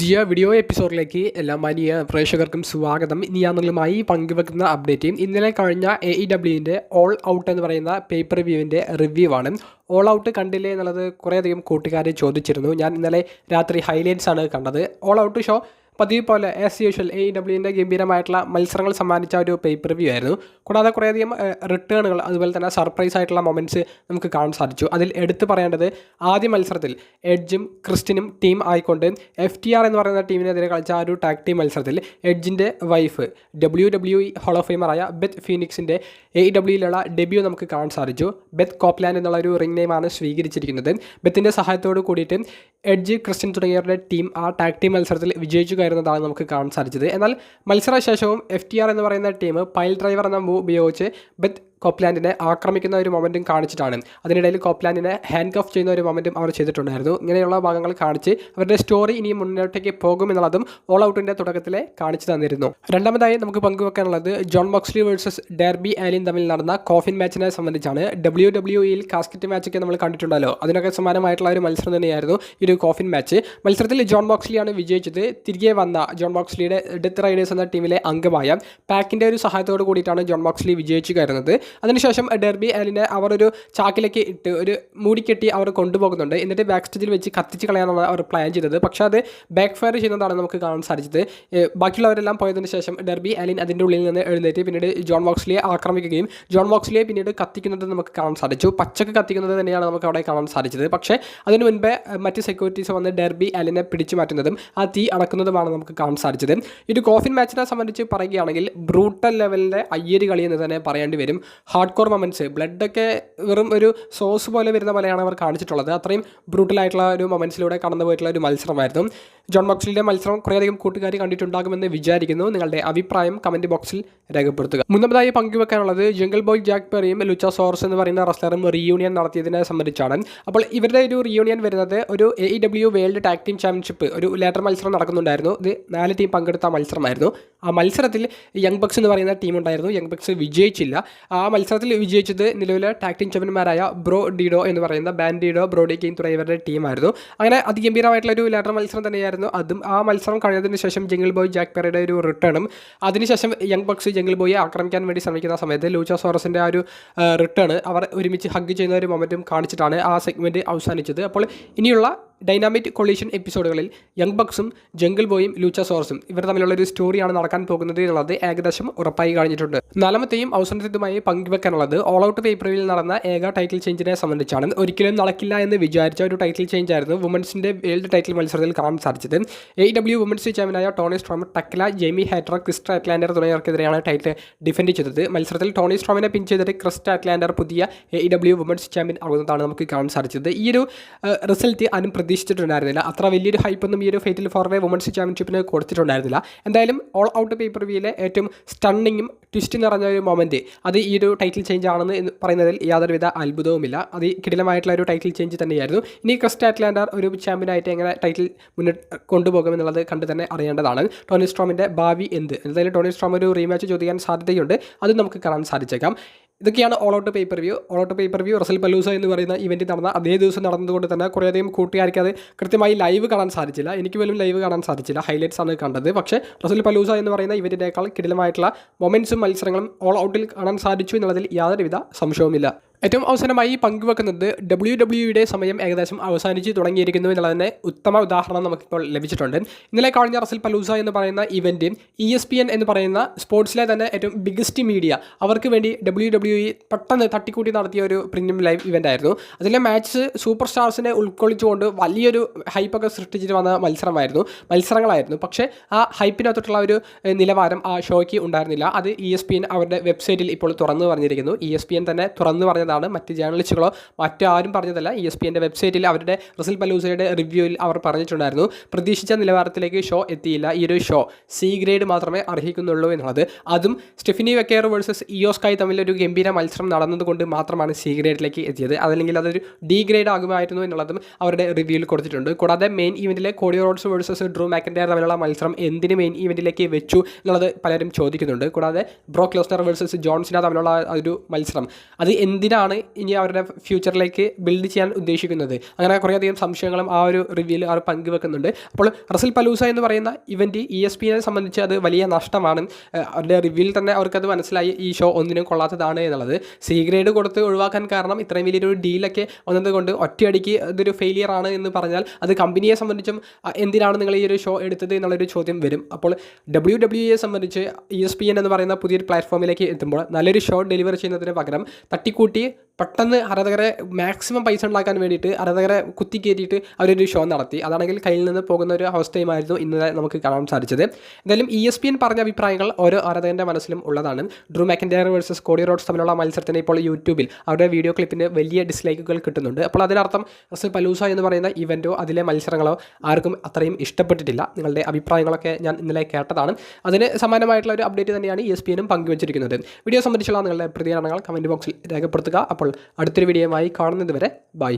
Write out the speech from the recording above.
പുതിയ വീഡിയോ എപ്പിസോഡിലേക്ക് എല്ലാ മാനിയ പ്രേക്ഷകർക്കും സ്വാഗതം. ഇനി ഞാൻ നിങ്ങളുമായി പങ്കുവെക്കുന്ന അപ്ഡേറ്റ് ഇന്നലെ കഴിഞ്ഞ എ ഇ ഡബ്ല്യുവിന്റെ ഓൾ ഔട്ട് എന്ന് പറയുന്ന പേപ്പർ വ്യൂവിന്റെ റിവ്യൂ ആണ്. ഓൾ ഔട്ട് കണ്ടില്ലേ എന്നുള്ളത് കുറേയധികം കൂട്ടുകാരെ ചോദിച്ചിരുന്നു. ഞാൻ ഇന്നലെ രാത്രി ഹൈലൈറ്റ്സ് ആണ് കണ്ടത്. ഓൾ ഔട്ട് ഷോ പതിവ് പോലെ ആസ് യൂഷ്വൽ എ ഡബ്ല്യുവിന്റെ ഗംഭീരമായിട്ടുള്ള മത്സരങ്ങൾ സമ്മാനിച്ച ഒരു പേപ്പർ വ്യൂ ആയിരുന്നു. കൂടാതെ കുറേയധികം റിട്ടേണുകൾ അതുപോലെ തന്നെ സർപ്രൈസ് ആയിട്ടുള്ള മൊമെന്റ്സ് നമുക്ക് കാണാൻ സാധിച്ചു. അതിൽ എടുത്തു പറയേണ്ടത് ആദ്യ മത്സരത്തിൽ എഡ്ജും ക്രിസ്റ്റിനും ടീം ആയിക്കൊണ്ട് എഫ് ടി ആർ എന്ന് പറയുന്ന ടീമിനെതിരെ കളിച്ച ആ ഒരു ടാഗ് ടീം മത്സരത്തിൽ എഡ്ജിന്റെ wife W W E hall of Beth ഫീനിക്സിന്റെ A ഡബ്ല്യുയിലുള്ള ഡെബ്യൂ നമുക്ക് കാണാൻ സാധിച്ചു. ബെത്ത് കോപ്ലാൻഡ് എന്നുള്ള ഒരു റിംഗ് നെയിമാണ് സ്വീകരിച്ചിരിക്കുന്നത്. ബെത്തിന്റെ സഹായത്തോട് കൂടിയിട്ട് എഡ്ജ് ക്രിസ്ത്യൻ തുടങ്ങിയവരുടെ ടീം ആ ടാഗ് ടീം മത്സരത്തിൽ വിജയിച്ചു കയറുന്നതാണ് നമുക്ക് കാണാൻ സാധിച്ചത്. എന്നാൽ മത്സരശേഷവും എഫ് ടി ആർ എന്ന് പറയുന്ന ടീം പൈൽ ഡ്രൈവർ എന്ന മൂവ് ഉപയോഗിച്ച് ബെത്ത് കോപ്ലാൻഡിനെ ആക്രമിക്കുന്ന ഒരു മൊമെന്റും കാണിച്ചിട്ടാണ്. അതിനിടയിൽ കോപ്ലാൻഡിനെ ഹാൻഡ് കഫ് ചെയ്യുന്ന ഒരു മൊമെന്റും അവർ ചെയ്തിട്ടുണ്ടായിരുന്നു. ഇങ്ങനെയുള്ള ഭാഗങ്ങൾ കാണിച്ച് അവരുടെ സ്റ്റോറി ഇനി മുന്നോട്ടേക്ക് പോകുമെന്നുള്ളതും ഓൾ ഔട്ടിന്റെ തുടക്കത്തിലെ കാണിച്ചു തന്നിരുന്നു. രണ്ടാമതായി നമുക്ക് പങ്കുവെക്കാനുള്ളത് Jon Moxley versus Derby Allin തമ്മിൽ നടന്ന കോഫിൻ മാച്ചിനെ സംബന്ധിച്ചാണ്. ഡബ്ല്യു ഡബ്ല്യു ഇയിൽ കാസ്കറ്റ് മാച്ചൊക്കെ നമ്മൾ കണ്ടിട്ടുണ്ടല്ലോ. അതിനൊക്കെ സമാനമായിട്ടുള്ള ഒരു മത്സരം തന്നെയായിരുന്നു ഈ ഒരു കോഫിൻ മാച്ച് മത്സരത്തിൽ ജോൺ ബോക്സ്ലിയാണ് വിജയിച്ചത്. തിരികെ വന്ന ജോൺ ബോക്സ്ലിയുടെ ഡെത്ത് റൈഡേഴ്സ് എന്ന ടീമിലെ അംഗമായ പാക്കിന്റെ ഒരു സഹായത്തോട് കൂടിയിട്ടാണ് ജോൺ ബോക്സ്ലി വിജയിച്ചു കയറുന്നത്. അതിനുശേഷം ഡെർബി ആലിനെ അവർ ഒരു ചാക്കിലേക്ക് ഇട്ട് ഒരു മൂടിക്കെട്ടി അവർ കൊണ്ടുപോകുന്നുണ്ട്. എന്നിട്ട് ബാക്ക് സ്റ്റേജിൽ വെച്ച് കത്തിച്ച് കളയാനാണ് അവർ പ്ലാൻ ചെയ്തത്. പക്ഷേ അത് ബാക്ക് ഫയർ ചെയ്യുന്നതാണ് നമുക്ക് കാണാൻ സാധിച്ചത്. ബാക്കിയുള്ളവരെല്ലാം പോയതിന് ശേഷം ഡെർബി ആലിൻ അതിന്റെ ഉള്ളിൽ നിന്ന് എഴുന്നേറ്റ് പിന്നീട് ജോൺ വോക്സിലെ ആക്രമിക്കുകയും ജോൺ വോക്സിലെ പിന്നീട് കത്തിക്കുന്നത് നമുക്ക് കാണാൻ സാധിച്ചു. പച്ചക്ക് കത്തിക്കുന്നത് തന്നെയാണ് നമുക്ക് അവിടെ കാണാൻ സാധിച്ചത്. പക്ഷേ അതിനു മുൻപേ മറ്റ് സെക്യൂരിറ്റീസ് വന്ന് ഡെർബി ആലിനെ പിടിച്ചു മാറ്റുന്നതും ആ തീ അടക്കുന്നതുമാണ് നമുക്ക് കാണാൻ സാധിച്ചത്. ഇത് കോഫിൻ മാച്ചിനെ സംബന്ധിച്ച് പറയുകയാണെങ്കിൽ ബ്രൂട്ടൽ ലെവലിന്റെ അയ്യര് കളി എന്ന് തന്നെ പറയേണ്ടി വരും. ഹാർഡ് കോർ മൊമെന്റ്സ് ബ്ലഡൊക്കെ വെറും ഒരു സോസ് പോലെ വരുന്ന പോലെയാണ് അവർ കാണിച്ചിട്ടുള്ളത്. അത്രയും ബ്രൂട്ടലായിട്ടുള്ള ഒരു മൊമെന്റ്സിലൂടെ കടന്നു പോയിട്ടുള്ള ഒരു മത്സരമായിരുന്നു. ജോൺ ബോക്സിലെ മത്സരം കുറേയധികം കൂട്ടുകാർ കണ്ടിട്ടുണ്ടാകുമെന്ന് വിചാരിക്കുന്നു. നിങ്ങളുടെ അഭിപ്രായം കമന്റ് ബോക്സിൽ രേഖപ്പെടുത്തുക. മൂന്നാമതായി പങ്കുവെക്കാനുള്ളത് ജംഗിൾ ബോയ് ജാക്ക് പെറിയും ലുച്ച സോർസ് എന്ന് പറയുന്ന റസ്ലറും റീയൂണിയൻ നടത്തിയതിനെ സംബന്ധിച്ചാണ്. അപ്പോൾ ഇവരുടെ ഒരു റീയൂണിയൻ വരുന്നത് ഒരു A E W world tag team championship ഒരു ലേറ്റർ മത്സരം നടക്കുന്നുണ്ടായിരുന്നു. ഇത് നാല് ടീം പങ്കെടുത്ത മത്സരമായിരുന്നു. ആ മത്സരത്തിൽ യങ് ബക്സ് എന്ന് പറയുന്ന ടീം ഉണ്ടായിരുന്നു. യങ് ബക്സ് വിജയിച്ചില്ല. ആ മത്സരത്തിൽ വിജയിച്ചത് നിലവിലെ ടാക്ടിങ് ചാമ്പ്യന്മാരായ ബ്രോ ഡിഡോ എന്ന് പറയുന്ന ബാൻഡിഡോ ബ്രോഡി കെയിൻ തുടങ്ങിയവരുടെ ടീമായിരുന്നു അങ്ങനെ അതിഗംഭീരമായിട്ടുള്ള ഒരു ലാറ്റർ മത്സരം തന്നെയായിരുന്നു അതും. ആ മത്സരം കഴിഞ്ഞതിന് ശേഷം ജംഗിൾ ബോയ് ജാക്ക് പെറയുടെ ഒരു റിട്ടേണും അതിനുശേഷം യങ് ബക്സ് ജംഗിൾ ബോയെ ആക്രമിക്കാൻ വേണ്ടി ശ്രമിക്കുന്ന സമയത്ത് ലൂച്ച സോറസിന്റെ ആ ഒരു റിട്ടേൺ അവർ ഒരുമിച്ച് ഹഗ് ചെയ്യുന്ന ഒരു മൊമെന്റും കാണിച്ചിട്ടാണ് ആ സെഗ്മെന്റ് അവസാനിച്ചത്. അപ്പോൾ ഇനിയുള്ള ഡൈനാമിക് കൊളീഷൻ എപ്പിസോഡുകളിൽ യങ് ബക്സും ജംഗിൾ ബോയും ലൂച്ച സോർസും ഇവർ തമ്മിലുള്ള ഒരു സ്റ്റോറിയാണ് നടക്കാൻ പോകുന്നത് എന്നുള്ളത് ഏകദേശം ഉറപ്പായി കഴിഞ്ഞിട്ടുണ്ട്. നാലാമത്തെയും അവസാനത്തേതുമായി പങ്കുവെക്കാനുള്ളത് ഓൾ ഔട്ട് പേപ്പറിൽ നടന്ന ഏക ടൈറ്റിൽ ചേഞ്ചിനെ സംബന്ധിച്ചാണ്. ഒരിക്കലും നടക്കില്ല എന്ന് വിചാരിച്ച ഒരു ടൈറ്റിൽ ചേഞ്ച് ആയിരുന്നു വുമൻസിന്റെ വേൾഡ് ടൈറ്റിൽ മത്സരത്തിൽ കാണാൻ സാധിച്ചത്. എ ഡബ്ല്യു വുമൻസ് ചാമ്പ്യനായ Toni Storm Thekla Jamie Hayter Kris Statlander തുടങ്ങിയവർക്കെതിരെയാണ് title defend ചെയ്തത്. മത്സരത്തിൽ ടോണി സ്ട്രോമിനെ പിൻ ചെയ്തിട്ട് ക്രിസ്റ്റ അറ്റ്ലാൻഡർ പുതിയ എ ഡബ്ല്യു വുമൻസ് ചാമ്പ്യൻ ആകുന്നതാണ് നമുക്ക് കാണാൻ സാധിച്ചത്. ഈ ഒരു റിസൾട്ട് ആരും പ്രതീക്ഷിച്ചിട്ടുണ്ടായിരുന്നില്ല അത്ര വലിയൊരു ഹൈപ്പൊന്നും ഈ ഒരു ഫൈറ്റിൽ ഫോർവേ വുമൻസ് ചാമ്പ്യൻഷിപ്പിന് കൊടുത്തിട്ടുണ്ടായിരുന്നില്ല. എന്തായാലും ഓൾ ഔട്ട് പേപ്പർ വ്യൂയിലെ ഏറ്റവും സ്റ്റണ്ണിങ്ങും ട്വിസ്റ്റ് നിറഞ്ഞ ഒരു മൊമെന്റ് അത് ഈ ഒരു ടൈറ്റിൽ ചേഞ്ച് ആണെന്ന് പറയുന്നതിൽ യാതൊരുവിധ അത്ഭുതവുമില്ല. അത് കിടിലമായിട്ടുള്ള ഒരു ടൈറ്റിൽ ചേഞ്ച് തന്നെയായിരുന്നു. ഇനി ക്രിസ്റ്റ് അറ്റ്ലാൻഡർ ഒരു ചാമ്പ്യനായിട്ട് എങ്ങനെ ടൈറ്റിൽ മുന്നോട്ട് കൊണ്ടുപോകുമെന്നുള്ളത് കണ്ട് തന്നെ അറിയേണ്ടതാണ്. ടോണി സ്ട്രോമിന്റെ ഭാവി എന്ത്? എന്തായാലും ടോണി സ്ട്രോം ഒരു റീമാച്ച് ചോദിക്കാൻ സാധ്യതയുണ്ട്. അത് നമുക്ക് കാണാൻ സാധിച്ചേക്കാം. ഇതൊക്കെയാണ് all out pay per view all out pay per view Wrestlepalooza എന്ന് പറയുന്ന ഇവന്റ് നടന്ന അതേ ദിവസം നടന്നതുകൊണ്ട് തന്നെ കുറേയധികം കൂട്ടുകാർക്ക് അത് കൃത്യമായി ലൈവ് കാണാൻ സാധിച്ചില്ല. എനിക്ക് പോലും ലൈവ് കാണാൻ സാധിച്ചില്ല. ഹൈലൈറ്റ്സ് ആണ് കണ്ടത്. പക്ഷേ റസൽ പല്ലൂസ എന്ന് പറയുന്ന ഇവന്റിനേക്കാൾ കിടിലമായിട്ടുള്ള മൊമെൻസും മത്സരങ്ങളും ഓൾ ഔട്ടിൽ കാണാൻ സാധിച്ചു എന്നുള്ളതിൽ യാതൊരുവിധ സംശയവുമില്ല. ഏറ്റവും അവസാനമായി പങ്കുവെക്കുന്നത് ഡബ്ല്യു ഡബ്ല്യുയുടെ സമയം ഏകദേശം അവസാനിച്ച് തുടങ്ങിയിരിക്കുന്നു എന്നുള്ളതിന് ഉത്തമ ഉദാഹരണം നമുക്കിപ്പോൾ ലഭിച്ചിട്ടുണ്ട്. ഇന്നലെ കഴിഞ്ഞ റസൽ പലൂസ എന്ന് പറയുന്ന event E S P N എന്ന് പറയുന്ന സ്പോർട്സിലെ തന്നെ ഏറ്റവും ബിഗ്ഗസ്റ്റ് മീഡിയ അവർക്ക് വേണ്ടി ഡബ്ല്യു ഡബ്ല്യു ഇ പെട്ടെന്ന് തട്ടിക്കൂട്ടി നടത്തിയ ഒരു പ്രീമിയം ലൈവ് ഇവന്റ് ആയിരുന്നു. അതിലെ മാച്ച് സൂപ്പർ സ്റ്റാർസിനെ ഉൾക്കൊള്ളിച്ചുകൊണ്ട് വലിയൊരു ഹൈപ്പൊക്കെ സൃഷ്ടിച്ചിട്ട് വന്ന മത്സരമായിരുന്നു മത്സരങ്ങളായിരുന്നു. പക്ഷേ ആ ഹൈപ്പിനകത്തോട്ടുള്ള ഒരു നിലവാരം ആ ഷോയ്ക്ക് ഉണ്ടായിരുന്നില്ല. അത് ഇ എസ് പി എൻ അവരുടെ വെബ്സൈറ്റിൽ ഇപ്പോൾ തുറന്നു പറഞ്ഞിരിക്കുന്നു. ഇ എസ് പി എൻ തന്നെ തുറന്നു പറഞ്ഞതാണ് മറ്റ് ജേർണലിസ്റ്റുകളോ മറ്റാരും പറഞ്ഞതല്ല. ഇ എസ് പി എന്റെ വെബ്സൈറ്റിൽ അവരുടെ റിസിൽ പലൂസയുടെ റിവ്യൂവിൽ അവർ പറഞ്ഞിട്ടുണ്ടായിരുന്നു. പ്രതീക്ഷിച്ച നിലവാരത്തിലേക്ക് ഷോ എത്തിയില്ല. ഈ ഒരു ഷോ സി ഗ്രേഡ് മാത്രമേ അർഹിക്കുന്നുള്ളൂ എന്നുള്ളത്. അതും സ്റ്റെഫിനി വെക്കേർ വേഴ്സസ് ഇയോസ്കായി തമ്മിൽ ഒരു ഗംഭീര മത്സരം നടന്നതുകൊണ്ട് മാത്രമാണ് സി ഗ്രേഡിലേക്ക് എത്തിയത്. അതല്ലെങ്കിൽ അതൊരു ഡി ഗ്രേഡ് ആകുമായിരുന്നു എന്നുള്ളതും അവരുടെ റിവ്യൂവിൽ കൊടുത്തിട്ടുണ്ട്. കൂടാതെ main ഇവന്റിലെ Cody Rhodes versus Drew McIntyre തമ്മിലുള്ള മത്സരം എന്തിന് മെയിൻ ഇവന്റിലേക്ക് വെച്ചു എന്നുള്ളത് പലരും ചോദിക്കുന്നുണ്ട്. കൂടാതെ ബ്രോക്ക് ലോസ്നർ വേഴ്സസ് ജോൺസിന തമ്മിലുള്ള ഒരു മത്സരം. അത് എന്തിനാണ് എങ്ങനെയാണ് ഇനി അവരുടെ ഫ്യൂച്ചറിലേക്ക് ബിൽഡ് ചെയ്യാൻ ഉദ്ദേശിക്കുന്നത്. അങ്ങനെ കുറേയധികം സംശയങ്ങളും ആ ഒരു റിവ്യൂവിൽ അവർ പങ്കുവെക്കുന്നുണ്ട് അപ്പോൾ റസൽ പലൂസ എന്ന് പറയുന്ന ഇവന്റ് ഇ എസ് പിനെ സംബന്ധിച്ച് അത് വലിയ നഷ്ടമാണ്. അവരുടെ റിവ്യൂവിൽ തന്നെ അവർക്കത് മനസ്സിലായി ഈ ഷോ ഒന്നിനും കൊള്ളാത്തതാണ് എന്നുള്ളത്. സി ഗ്രേഡ് കൊടുത്ത് ഒഴിവാക്കാൻ കാരണം ഇത്രയും വലിയൊരു ഡീലൊക്കെ വന്നത് കൊണ്ട് ഒറ്റയടിക്ക് ഇതൊരു ഫെയിലിയർ ആണ് എന്ന് പറഞ്ഞാൽ അത് കമ്പനിയെ സംബന്ധിച്ചും എന്തിനാണ് നിങ്ങൾ ഈ ഒരു ഷോ എടുത്തത് എന്നുള്ളൊരു ചോദ്യം വരും. അപ്പോൾ ഡബ്ല്യു ഡബ്ല്യു എ സംബന്ധിച്ച് ഇ എസ് പി എൻ എന്ന് പറയുന്ന പുതിയൊരു പ്ലാറ്റ്ഫോമിലേക്ക് എത്തുമ്പോൾ നല്ലൊരു ഷോ ഡെലിവർ ചെയ്യുന്നതിന് പകരം തട്ടിക്കൂട്ടി പെട്ടെന്ന് ആരാധകരെ മാക്സിമം പൈസ ഉണ്ടാക്കാൻ വേണ്ടിയിട്ട് ആരാധകരെ കുത്തി കയറ്റിയിട്ട് അവരൊരു ഷോ നടത്തി. അതാണെങ്കിൽ കയ്യിൽ നിന്ന് പോകുന്ന ഒരു അവസ്ഥയുമായിരുന്നു ഇന്നലെ നമുക്ക് കാണാൻ സാധിച്ചത്. എന്തായാലും ഇ എസ് പി എൻ പറഞ്ഞ അഭിപ്രായങ്ങൾ ഓരോ ആരാധകന്റെ മനസ്സിലും ഉള്ളതാണ്. Drew McIntyre versus Cody Rhodes തമ്മിലുള്ള മത്സരത്തിന് ഇപ്പോൾ യൂട്യൂബിൽ അവരുടെ വീഡിയോ ക്ലിപ്പിന് വലിയ ഡിസ്ലൈക്കുകൾ കിട്ടുന്നുണ്ട്. അപ്പോൾ അതിനർത്ഥം റസൽ പലൂസ എന്ന് പറയുന്ന ഇവന്റോ അതിലെ മത്സരങ്ങളോ ആർക്കും അത്രയും ഇഷ്ടപ്പെട്ടിട്ടില്ല. നിങ്ങളുടെ അഭിപ്രായങ്ങളൊക്കെ ഞാൻ ഇന്നലെ കേട്ടതാണ്. അതിന് സമാനമായിട്ടുള്ള ഒരു അപ്ഡേറ്റ് തന്നെയാണ് ഇ എസ് പി എനും പങ്കുവച്ചിരിക്കുന്നത്. വീഡിയോ സംബന്ധിച്ചുള്ള നിങ്ങളുടെ പ്രതികരണങ്ങൾ കമന്റ് ബോക്സിൽ രേഖപ്പെടുത്തുക. അപ്പോൾ അടുത്തൊരു വീഡിയോയുമായി കാണുന്നതുവരെ ബൈ.